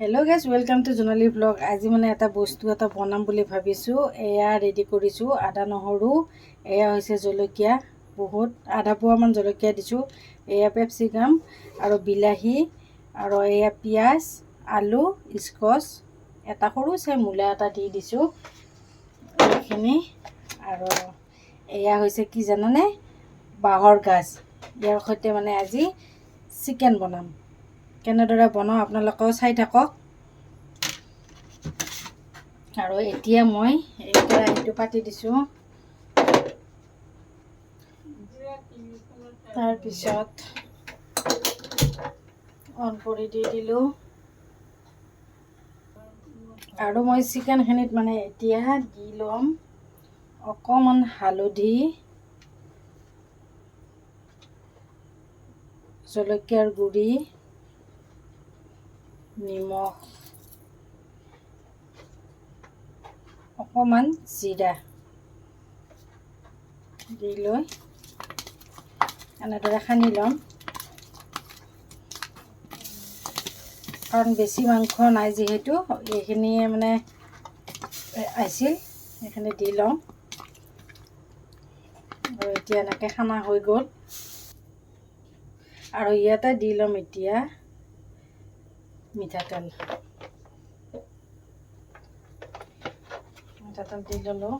Hello' গেছ welcome to Jonali blog আজি মানে এটা বস্তু এটা বনাম বুলি ভাবিছোঁ এয়া ৰেডি কৰিছোঁ আদা নহৰু এয়া হৈছে জলকীয়া বহুত আধা পোৱামান জলকীয়া দিছোঁ এয়া পেপচিকাম আৰু বিলাহী আৰু এয়া পিঁয়াজ আলু স্কচ এটা সৰু চাই মূলা এটা দি দিছোঁ এইখিনি আৰু এয়া হৈছে কি জানানে বাঁহৰ গাজ ইয়াৰ সৈতে মানে আজি চিকেন বনাম কেনেদৰে বনাওঁ আপোনালোকেও চাই থাকক। আৰু এতিয়া মই এই কেৰাহীটো পাতি দিছোঁ। তাৰপিছত অন কৰি দি দিলোঁ। আৰু মই চিকেনখিনিত মানে এতিয়া দি ল'ম অকণমান হালধি, জলকীয়াৰ গুড়ি নিমখ অকণমান জিৰা দি লৈ এনেদৰে সানি ল'ম কাৰণ বেছি মাংস নাই যিহেতু, এইখিনিয়ে মানে আছিল। সেইখিনি দি লওঁ। আৰু এতিয়া এনেকৈ খানা হৈ গ'ল। আৰু ইয়াতে দি ল'ম এতিয়া। মিঠাতেল। মিঠাতেল দি ল'লোঁ।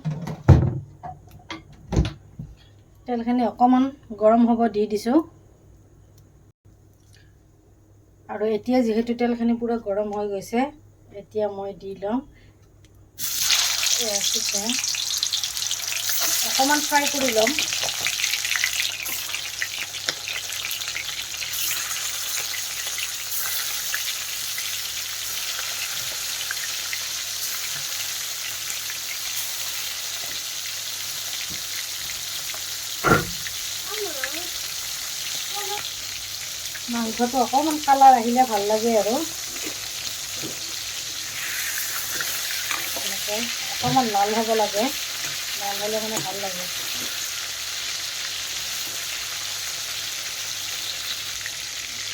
তেলখিনি অকণমান গৰম হ'ব দি দিছোঁ। আৰু এতিয়া যিহেতু তেলখিনি পূৰা গৰম হৈ গৈছে, এতিয়া মই দি ল'ম। অকণমান ফ্ৰাই কৰি ল'ম। মাংসটো অকণমান কালাৰ আহিলে ভাল লাগে আৰু। এনেকৈ অকণমান লাল হ'ব লাগে। লাল হ'লে মানে ভাল লাগে।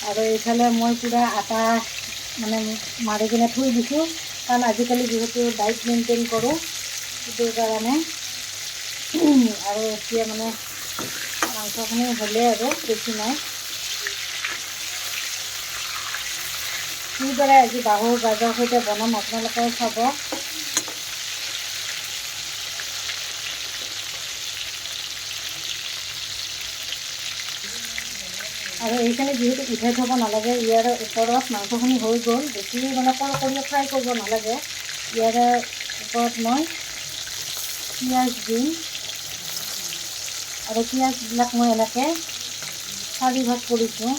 আৰু এইফালে মই পূৰা আটা মানে মাৰি কিনে থৈ দিছোঁ। কাৰণ আজিকালি যিহেতু ডাইট মেইনটেইন কৰোঁ সেইটো কাৰণে। আৰু এতিয়া মানে মাংসখিনি হ'লে আৰু বেছি নাই। কিদৰে আজি বাহুৰ গাজৰ সৈতে বনাম, আপোনালোকেও চাব আৰু এইখিনি যিহেতু উঠাই থ'ব নালাগে, ইয়াৰ ওপৰত মাংসখিনি হৈ গ'ল। বেছি মানে কৰকৰীয়া ফ্ৰাই কৰিব নালাগে। ইয়াৰে ওপৰত মই পিঁয়াজ দিম। আৰু পিঁয়াজবিলাক মই এনেকৈ চাৰি ভাগ কৰিছোঁ।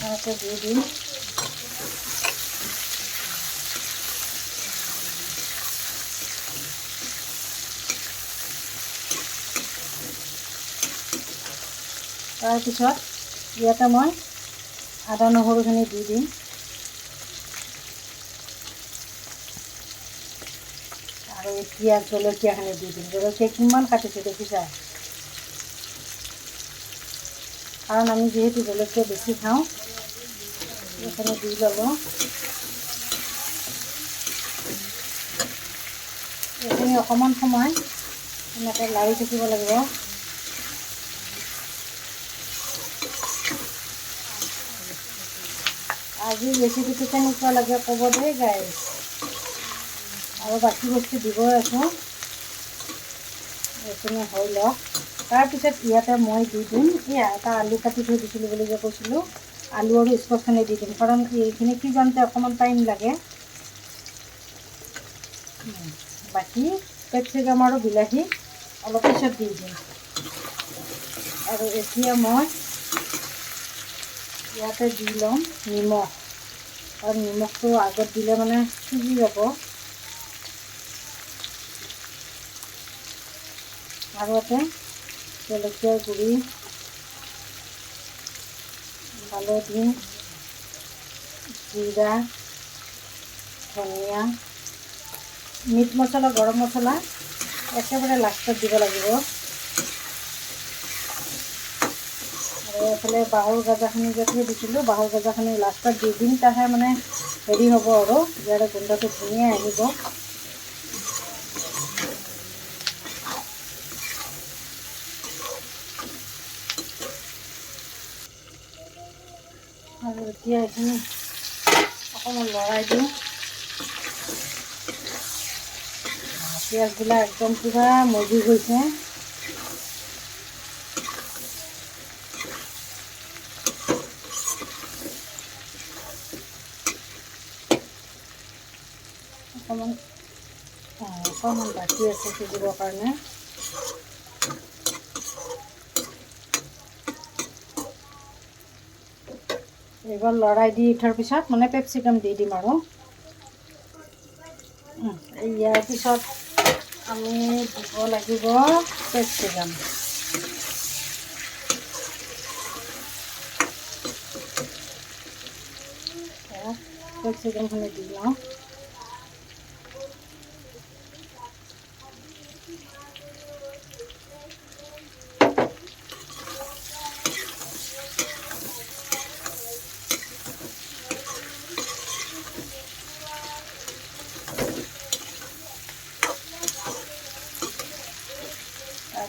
এনেকৈ দি দিম তাৰপিছত ইয়াতে মই আদা নহৰুখিনি দি দিম। আৰু এতিয়া জলকীয়াখিনি দি দিম। জলকীয়া কিমান কাটিছোঁ দেখিছা? কাৰণ আমি যিহেতু জলকীয়া বেছি খাওঁ এইখিনি দি ল'লোঁ এইখিনি অকণমান সময় এনেকৈ লাৰি থাকিব লাগিব। আজি ৰেচিপিটো কেনেকুৱা লাগে, ক'ব দেই গাই আৰু বাকী বস্তু দিবই আছোঁ। এইখিনি হৈ লওক। তাৰপিছত ইয়াতে মই দি দিম। এই এটা আলু কাটি থৈ দিছিলোঁ বুলি যে কৈছিলোঁ। আলু আৰু স্কচখিনি দি দিম। কাৰণ এইখিনি সিজাওঁতে অকণমান টাইম লাগে। বাকী কেপচিকাম আৰু বিলাহী অলপ পিছত দি দিম। আৰু এতিয়া মই ইয়াতে দি ল'ম নিমখ। আৰু নিমখটো আগত দিলে মানে সিজি যাব। আৰু ইয়াতে জলকীয়াৰ গুড়ি হালধি জিৰা ধনিয়া মিট মছলা গৰম মছলা একেবাৰে লাষ্টত দিব লাগিব। আৰু এইফালে বাঁহৰ গাজাখিনি যে থৈ দিছিলোঁ, বাঁহৰ গাজাখিনি লাষ্টত দি দিম তাহে মানে হেৰি হ'ব আৰু, ইয়াৰে গোন্ধটো ধুনীয়া আহিব আৰু এতিয়া এইখিনি অকণমান লৰাই দিওঁ পিঁয়াজবিলাক একদম পূৰা মজি গৈছে অকণমান অকণমান বাকী আছে সিজিবৰ কাৰণে এইবাৰ লৰাই দি উঠাৰ পিছত মানে পেপচিকাম দি দিম আৰু। ইয়াৰ পিছত আমি দিব লাগিব পেপচিকাম। পেপচিকামখিনি দি লওঁ।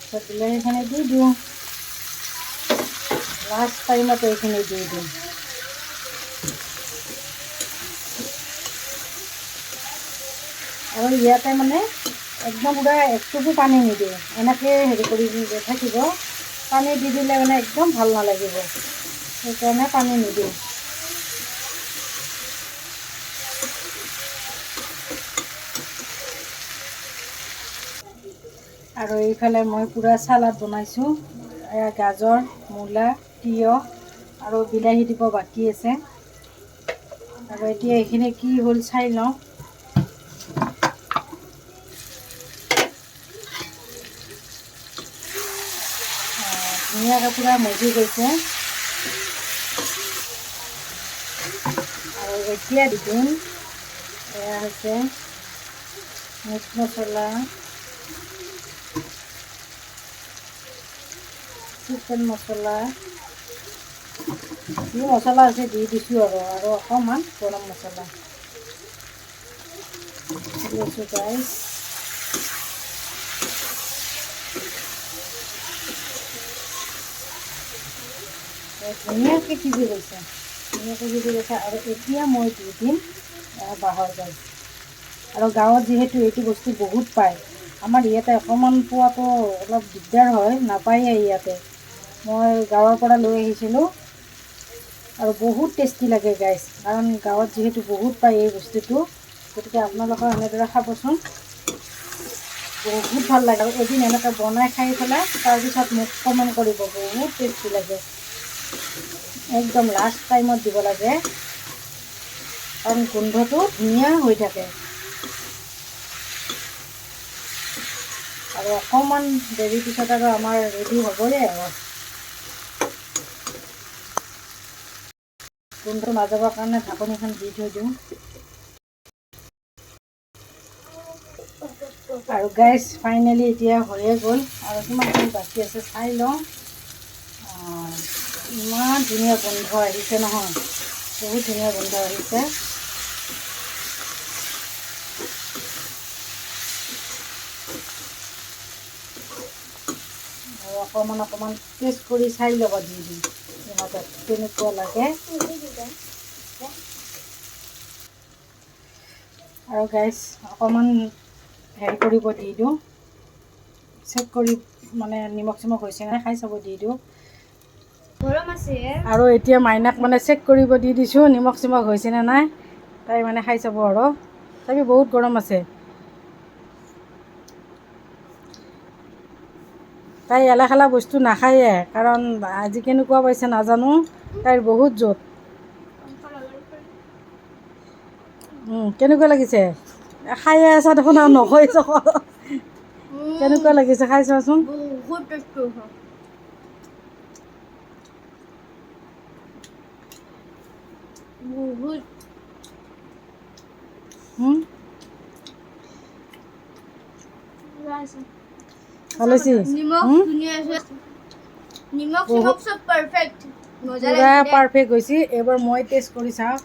তাৰপিছত বিলাহীখিনি দি দিওঁ। লাষ্ট টাইমত এইখিনি দি দিম আৰু ইয়াতে মানে একদম পূৰা একটুকো পানী নিদিওঁ এনেকৈ হেৰি কৰি থাকিব। পানী দি দিলে মানে একদম ভালো নালাগিব। সেইকাৰণে পানী নিদিওঁ। আৰু এইফালে মই পূৰা চালাড বনাইছোঁ। এয়া গাজৰ, মূলা, তিয়ঁহ আৰু বিলাহী দিব বাকী আছে। আৰু এতিয়া এইখিনি কি হ'ল চাই লওঁ। ধুনীয়াকৈ পূৰা মজি গৈছে। আৰু এতিয়া দি দিম। এয়া হৈছে মিট মছলা। চিকেন মছলা। যি মছলা আছে, দি দিছোঁ আৰু আৰু অকণমান গৰম মছলা। লৈছোঁ গাইছ ধুনীয়াকৈ সিজি গৈছে, ধুনীয়াকৈ সিজি গৈছে। আৰু এতিয়া মই দি দিম বাঁহৰ গাজ। আৰু গাঁৱত যিহেতু এইটো বস্তু বহুত পায়, আমাৰ ইয়াতে অকণমান পোৱাটো অলপ দিগদাৰ হয়, নাপায়েই ইয়াতে। মই গাঁৱৰ পৰা লৈ আহিছিলোঁ। আৰু বহুত টেষ্টি লাগে গাইছ কাৰণ গাঁৱত যিহেতু বহুত পায় এই বস্তুটো। গতিকে আপোনালোকৰ এনেদৰে খাবচোন। বহুত ভালো লাগে। আৰু এদিন এনেকৈ বনাই খাই পেলাই তাৰপিছত মোক কমেণ্ট কৰিব। বহুত টেষ্টি লাগে। একদম লাষ্ট টাইমত দিব লাগে। কাৰণ গোন্ধটো ধুনীয়া হৈ থাকে। আৰু অকণমান দেৰি পিছত আৰু আমাৰ ৰেডি হ'বই আৰু। গোন্ধটো নাযাবৰ কাৰণে ঢাকনিখন দি থৈ দিওঁ। আৰু গাইজ ফাইনেলি এতিয়া হৈয়ে গ'ল। আৰু কিমানখিনি বাকী আছে চাই লওঁ। ইমান ধুনীয়া গোন্ধ আহিছে নহয়। বহুত ধুনীয়া গোন্ধ আহিছে। আৰু অকণমান অকণমান টেষ্ট কৰি চাই ল'ব দি দিম। সিহঁতক কেনেকুৱা লাগে। আৰু গাইজ অকণমান হেৰি কৰিব দি দিওঁ। চেক কৰি মানে নিমখ চিমখ হৈছে নে খাই চাব দি দিওঁ। গৰম আছে। আৰু এতিয়া মাইনাক মানে চেক কৰিব দি দিছোঁ নিমখ চিমখ হৈছেনে নাই তাই মানে খাই চাব আৰু। তাকে বহুত গৰম আছে। তাই এলা খালা বস্তু নাখায়ে কাৰণ আজি কেনেকুৱা পাইছে নাজানো তাইৰ বহুত উম, কেনেকুৱা লাগিছে? খায়ে আছা দেখোন আৰু নকয় কেনেকুৱা লাগিছে? খাই চোৱাচোন। বহুত ভালো হৈছে নিমখ হুম? ধুনীয়া আছে। নিমখ বহুত- চিমখ চব পাৰফেক্ট মজা পূৰা লাগিছে পাৰফেক্ট হৈছে। এইবাৰ মই টেষ্ট কৰি চাওঁ।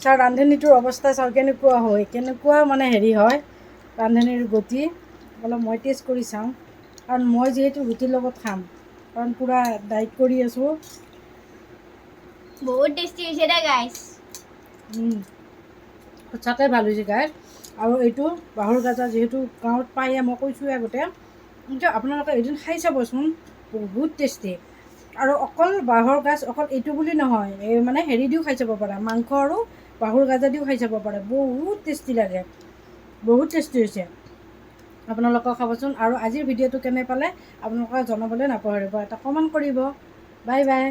চাওঁ ৰান্ধনীটোৰ অৱস্থা চাওঁ কেনেকুৱা হয়? কেনেকুৱা মানে হেৰি হয় ৰান্ধনীৰ গতি? অলপ মই টেষ্ট কৰি চাওঁ। কাৰণ মই যিহেতু ৰুটিৰ লগত খাম। কাৰণ পূৰা ডাইট কৰি আছোঁ। বহুত টেষ্টি হৈছে দে গাইছ সঁচাকৈ ভালো হৈছে গাই আৰু এইটো বাঁহৰ গাজা যিহেতু গাঁৱত পায়ে মই কৈছোঁৱে আগতে। কিন্তু আপোনালোকে এদিন খাই চাবচোন বহুত টেষ্টি আৰু অকল বাঁহৰ গাজ অকল এইটো বুলি নহয় এই মানে হেৰি দিও খাই চাব পাৰে মাংস আৰু বাঁহৰ গাজা দিও খাই চাব পাৰে বহুত টেষ্টি লাগে। বহুত টেষ্টি হৈছে। আপোনালোকেও খাবচোন আৰু আজিৰ ভিডিঅ'টো কেনে পালে আপোনালোকে জনাবলৈ নাপাহৰিব এটা কমেণ্ট কৰিব। Bye bye.